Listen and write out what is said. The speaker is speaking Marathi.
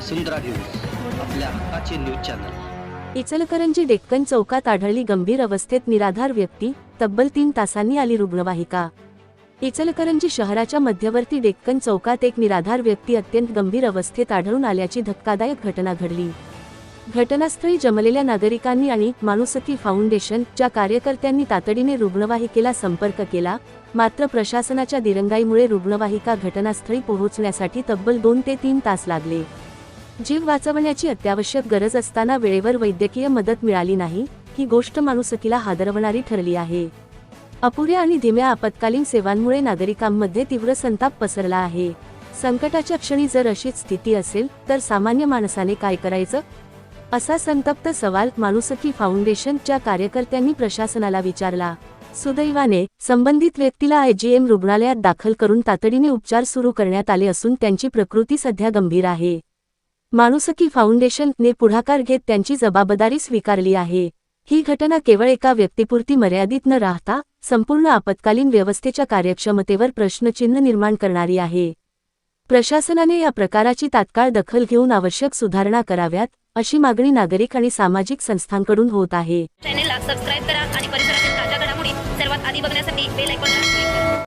वसुंधरा न्यूज आपल्या हक्काचे न्यूज चॅनल. इचलकरंजी डेक्कन चौकात आढळली गंभीर अवस्थेत निराधार व्यक्ती तब्बल तीन तासांनी आली रुग्णवाहिका. इचलकरंजी शहराच्या मध्यवर्ती डेक्कन चौकात एक निराधार व्यक्ती अत्यंत गंभीर अवस्थेत आढळून आल्याची धक्कादायक घटना घडली. घटनास्थळी जमलेल्या नागरिकांनी आणि माणुसकी फाउंडेशनच्या कार्यकर्त्यांनी तातडीने रुग्णवाहिकेला संपर्क केला मात्र प्रशासनाच्या दिरंगाईमुळे रुग्णवाहिका घटनास्थळी पोहोचण्यासाठी तब्बल दोन ते तीन तास लागले. जीव वाचवण्याची अत्यावश्यक गरज असताना वेळेवर वैद्यकीय मदत मिळाली नाही ही गोष्ट माणुसकीला हादरवणारी ठरली आहे. अपुऱ्या आणि धीम्या आपत्कालीन सेवांमुळे नागरिकांमध्ये तीव्र संताप पसरला आहे. संकटाच्या क्षणी जर अशीच स्थिती असेल तर सामान्य माणसाने काय करायचं? असा संतप्त सवाल माणुसकी फाउंडेशनच्या कार्यकर्त्यांनी प्रशासनाला विचारला. सुदैवाने संबंधित व्यक्तीला आयजीएम रुग्णालयात दाखल करून तातडीने उपचार सुरू करण्यात आले असून त्यांची प्रकृती सध्या गंभीर आहे. माणुसकी फाउंडेशनने पुढाकार घेत त्यांची जबाबदारी स्वीकारली आहे. ही घटना केवळ एका व्यक्तीपुरती मर्यादित न राहता संपूर्ण आपत्कालीन व्यवस्थेच्या कार्यक्षमतेवर प्रश्नचिन्ह निर्माण करणारी आहे. प्रशासनाने या प्रकाराची तात्काळ दखल घेऊन आवश्यक सुधारणा कराव्यात अशी मागणी नागरिक आणि सामाजिक संस्थांकडून होत आहे. चॅनेलला सबस्क्राईब करा आणि परिसरातील ताज्या घडामोडी सर्वात आधी बघण्यासाठी बेल